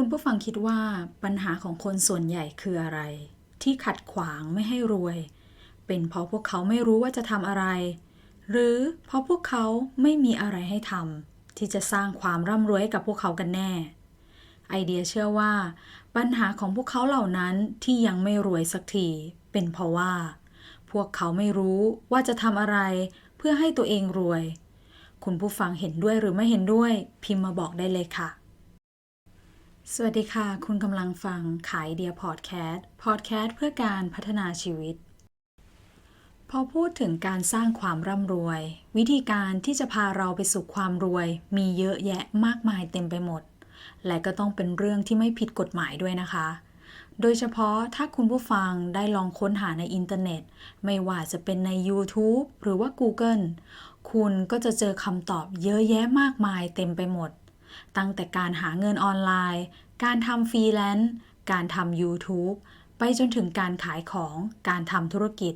คุณผู้ฟังคิดว่าปัญหาของคนส่วนใหญ่คืออะไร ที่ขัดขวางไม่ให้รวย เป็นเพราะพวกเขาไม่รู้ว่าจะทำอะไร หรือเพราะพวกเขาไม่มีอะไรให้ทำที่จะสร้างความร่ำรวยให้กับพวกเขากันแน่ ไอเดียเชื่อว่า ปัญหาของพวกเขาเหล่านั้นที่ยังไม่รวยสักทีเป็นเพราะว่า พวกเขาไม่รู้ว่าจะทำอะไร เพื่อให้ตัวเองรวย คุณผู้ฟังเห็นด้วยหรือไม่เห็นด้วย พิมพ์มาบอกได้เลยค่ะ สวัสดีค่ะ คุณกำลังฟังขายเดียพอดแคสต์พอดแคสต์เพื่อการพัฒนาชีวิต พอพูดถึงการสร้างความร่ำรวย วิธีการที่จะพาเราไปสู่ความรวย มีเยอะแยะมากมายเต็มไปหมด และก็ต้องเป็นเรื่องที่ไม่ผิดกฎหมายด้วยนะคะ โดยเฉพาะถ้าคุณผู้ฟังได้ลองค้นหาในอินเทอร์เน็ต ไม่ว่าจะเป็นใน YouTube หรือว่า Google คุณก็จะเจอคำตอบเยอะแยะมากมายเต็มไปหมด ตั้งแต่การหาเงินออนไลน์ การทำฟรีแลนซ์ การทำ YouTube ไปจนถึงการขายของ การทำธุรกิจ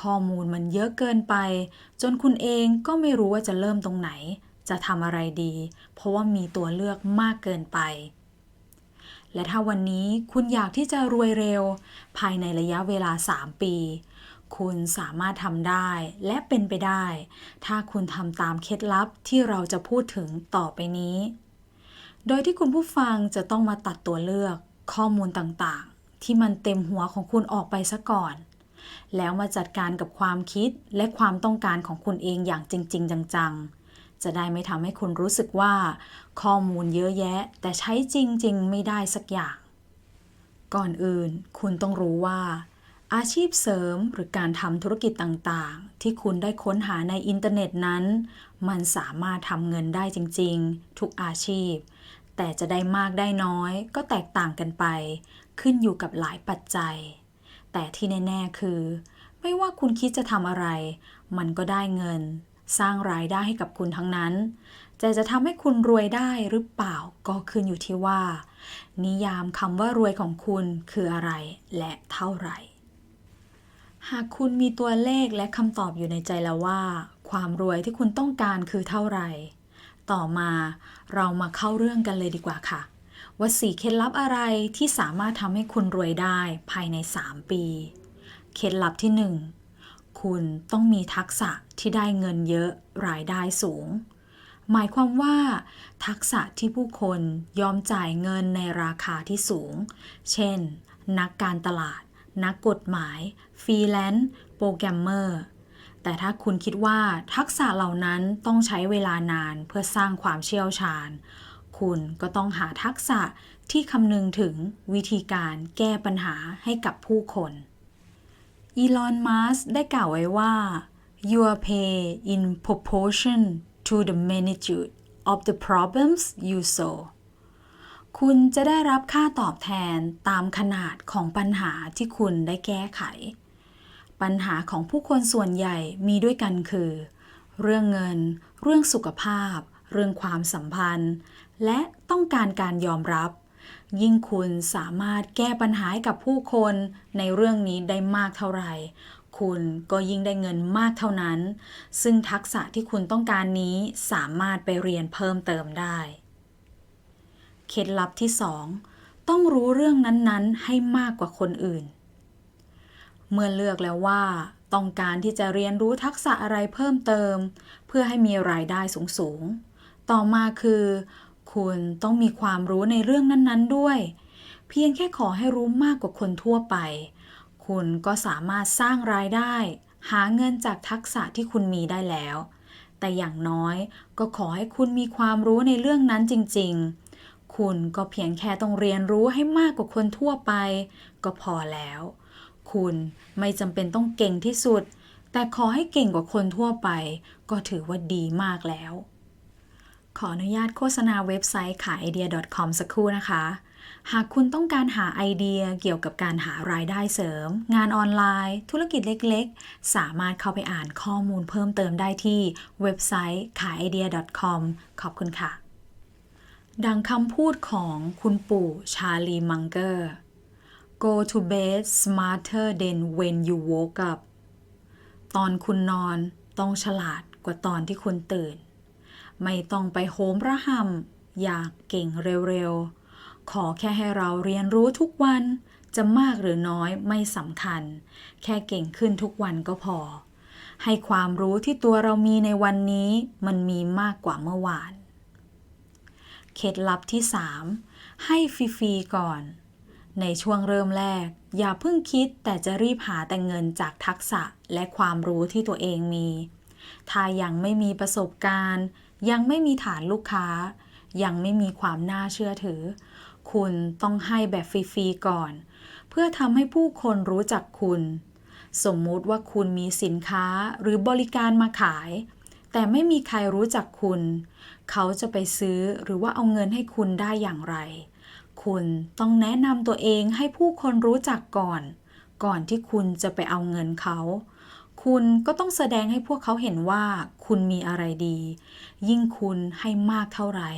ข้อมูลมันเยอะเกินไป จนคุณเองก็ไม่รู้ว่าจะเริ่มตรงไหน จะทำอะไรดี เพราะว่ามีตัวเลือกมากเกินไป และถ้าวันนี้คุณอยากที่จะรวยเร็ว ภายในระยะเวลา 3 ปีคุณสามารถทำได้และเป็นไปได้ ถ้าคุณทำตามเคล็ดลับที่เราจะพูดถึงต่อไปนี้ โดยที่คุณผู้ฟังจะต้องมาตัดตัวเลือกข้อมูลต่างๆ ที่มันเต็มหัวของคุณออกไปซะก่อน แล้วมาจัดการกับความคิดและความต้องการของคุณเองอย่างจริง ๆ จังๆ จะได้ไม่ทำให้คุณรู้สึกว่า ข้อมูลเยอะแยะ แต่ใช้จริง ๆ ไม่ได้สักอย่าง ก่อนอื่น คุณต้องรู้ว่า อาชีพเสริมหรือการทำธุรกิจต่างๆ ที่คุณได้ค้นหาในอินเทอร์เน็ตนั้น มันสามารถทำเงินได้จริง ๆ ทุกอาชีพ แต่จะได้มากได้น้อย ก็แตกต่างกันไป ขึ้นอยู่กับหลายปัจจัย แต่ที่แน่ๆคือ ไม่ว่าคุณคิดจะทำอะไร มันก็ได้เงิน สร้างรายได้ให้กับคุณทั้งนั้น แต่จะทำให้คุณรวยได้หรือเปล่าก็ขึ้นอยู่ที่ว่า นิยามคำว่ารวยของคุณคืออะไรและเท่าไหร่ หากคุณมีตัวเลขและคำตอบอยู่ในใจแล้วว่า ความรวยที่คุณต้องการคือเท่าไหร่ ต่อมาเรามาเข้าเรื่องกันเลยดีกว่าค่ะ ว่าสี่เคล็ดลับอะไรที่สามารถทำให้คุณรวยได้ภายใน 3 ปี เคล็ดลับที่ 1 คุณต้องมีทักษะที่ได้เงินเยอะรายได้สูง หมายความว่า ทักษะที่ผู้คนยอมจ่ายเงินในราคาที่สูง เช่น นักการตลาด นักกฎหมาย ฟรีแลนซ์ โปรแกรมเมอร์ แต่ถ้าคุณคิดว่าทักษะเหล่านั้นต้องใช้เวลานานเพื่อสร้างความเชี่ยวชาญ คุณก็ต้องหาทักษะที่คำนึงถึงวิธีการแก้ปัญหาให้กับผู้คนอีลอนมัสได้กล่าวไว้ว่า your pay in proportion to the magnitude of the problems you solve คุณจะได้รับค่าตอบแทนตามขนาดของปัญหาที่คุณได้แก้ไข ปัญหาของผู้คนส่วนใหญ่มีด้วยกันคือ เรื่องเงิน เรื่องสุขภาพ เรื่องความสัมพันธ์ และต้องการการยอมรับ ยิ่งคุณสามารถแก้ปัญหากับผู้คนในเรื่องนี้ได้มากเท่าไหร่คุณก็ยิ่งได้เงินมากเท่านั้น ซึ่งทักษะที่คุณต้องการนี้สามารถไปเรียนเพิ่มเติมได้ เคล็ดลับที่ 2 ต้องรู้เรื่องนั้นๆ ให้มากกว่าคนอื่น เมื่อเลือกแล้วว่าต้องการที่จะเรียนรู้ทักษะอะไรเพิ่มเติม เพื่อให้มีรายได้สูงๆ ต่อมาคือ คุณต้องมีความรู้ในเรื่องนั้นๆด้วย เพียงแค่ขอให้รู้มากกว่าคนทั่วไป คุณก็สามารถสร้างรายได้ หาเงินจากทักษะที่คุณมีได้แล้ว แต่อย่างน้อยก็ขอให้คุณมีความรู้ในเรื่องนั้นจริง ๆ คุณก็เพียงแค่ต้องเรียนรู้ให้มากกว่าคนทั่วไป ก็พอแล้ว คุณไม่จำเป็นต้องเก่งที่สุด แต่ขอให้เก่งกว่าคนทั่วไป ก็ถือว่าดีมากแล้ว ขออนุญาตโฆษณาเว็บไซต์ขายไอเดีย .com สักครู่นะคะ หากคุณต้องการหาไอเดียเกี่ยวกับการหารายได้เสริม งานออนไลน์ ธุรกิจเล็กๆ สามารถเข้าไปอ่านข้อมูลเพิ่มเติมได้ที่เว็บไซต์ขายไอเดีย .com ขอบคุณค่ะดังคำพูดของคุณปู่ชาลีมังเกอร์ Go to bed smarter than when you woke up ตอนคุณนอนต้องฉลาดกว่าตอนที่คุณตื่น ไม่ต้องไปโหมระหำอยากเก่งเร็วๆ ขอแค่ให้เราเรียนรู้ทุกวัน จะมากหรือน้อยไม่สำคัญ แค่เก่งขึ้นทุกวันก็พอ ให้ความรู้ที่ตัวเรามีในวันนี้มันมีมากกว่าเมื่อวาน เคล็ดลับที่ 3 ให้ฟรีๆก่อน ในช่วงเริ่มแรก อย่าเพิ่งคิดแต่จะรีบหาแต่เงินจากทักษะและความรู้ที่ตัวเองมี ถ้ายังไม่มีประสบการณ์ ยังไม่มีฐานลูกค้า ยังไม่มีความน่าเชื่อถือ คุณต้องให้แบบฟรีๆก่อน เพื่อทำให้ผู้คนรู้จักคุณ สมมุติว่าคุณมีสินค้าหรือบริการมาขาย แต่ไม่มีใครรู้จักคุณ เขาจะไปซื้อหรือว่าเอาเงินให้คุณได้อย่างไร คุณต้องแนะนำตัวเองให้ผู้คนรู้จักก่อน ก่อนที่คุณจะไปเอาเงินเขา คุณก็ต้องแสดงให้พวกเขาเห็นว่าคุณมีอะไรดี ยิ่งคุณให้มากเท่าไหร่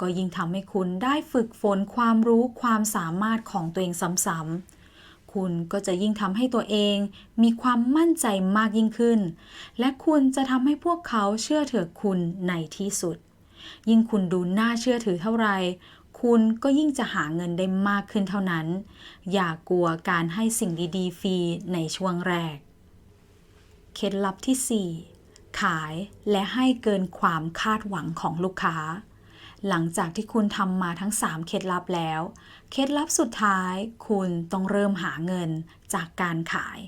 ก็ยิ่งทำให้คุณได้ฝึกฝนความรู้ความสามารถของตัวเองซ้ำๆคุณก็จะยิ่งทำให้ตัวเองมีความมั่นใจมากยิ่งขึ้น และคุณจะทำให้พวกเขาเชื่อถือคุณในที่สุด ยิ่งคุณดูน่าเชื่อถือเท่าไหร่ คุณก็ยิ่งจะหาเงินได้มากขึ้นเท่านั้น อย่ากลัวการให้สิ่งดีๆ ฟรีในช่วงแรก เคล็ดลับที่ 4 ขายและให้เกินความคาดหวังของลูกค้า หลังจากที่คุณทำมาทั้ง 3 เคล็ดลับแล้ว เคล็ดลับสุดท้ายคุณต้องเริ่มหาเงินจากการขาย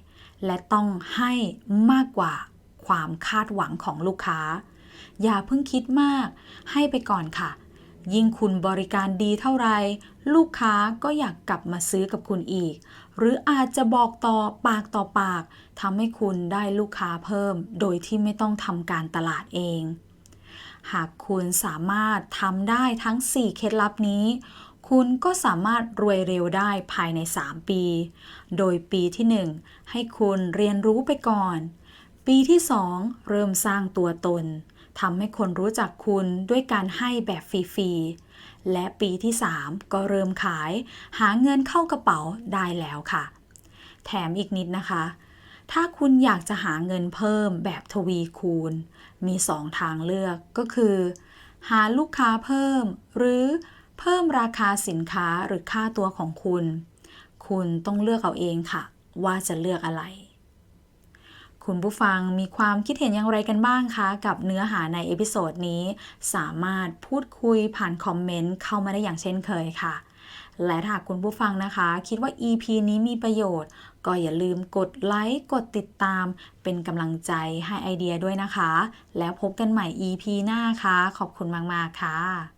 และต้องให้มากกว่าความคาดหวังของลูกค้า อย่าเพิ่งคิดมาก ให้ไปก่อนค่ะ ยิ่งคุณบริการดีเท่าไร ลูกค้าก็อยากกลับมาซื้อกับคุณอีก หรืออาจจะบอกต่อปากต่อปากทำให้คุณได้ลูกค้าเพิ่ม โดยที่ไม่ต้องทำการตลาดเอง หากคุณสามารถทำได้ทั้ง 4 เคล็ดลับนี้ คุณก็สามารถรวยเร็วได้ภายใน 3 ปี โดยปีที่ 1 ให้คุณเรียนรู้ไปก่อน ปีที่ 2 เริ่มสร้างตัวตน ทำให้คนรู้จักคุณด้วยการให้แบบฟรีๆ และปีที่ 3 ก็เริ่มขาย หาเงินเข้ากระเป๋าได้แล้วค่ะ แถมอีกนิดนะคะ ถ้าคุณอยากจะหาเงินเพิ่มแบบทวีคูณ มี 2 ทางเลือกก็คือ หาลูกค้าเพิ่ม หรือเพิ่มราคาสินค้าหรือค่าตัวของคุณ คุณต้องเลือกเอาเองค่ะ ว่าจะเลือกอะไร คุณผู้ฟังมีความคิดเห็นอย่างไรกันบ้างคะ กับเนื้อหาในเอพิโซดนี้ สามารถพูดคุยผ่านคอมเมนต์เข้ามาได้อย่างเช่นเคยค่ะ และถ้าหากคุณผู้ฟังนะคะ คิดว่า EP นี้มีประโยชน์ ก็อย่าลืมกดไลค์กดติดตาม เป็นกำลังใจให้ไอเดียด้วยนะคะ แล้วพบกันใหม่ EP หน้าค่ะขอบคุณมาก ๆ ค่ะ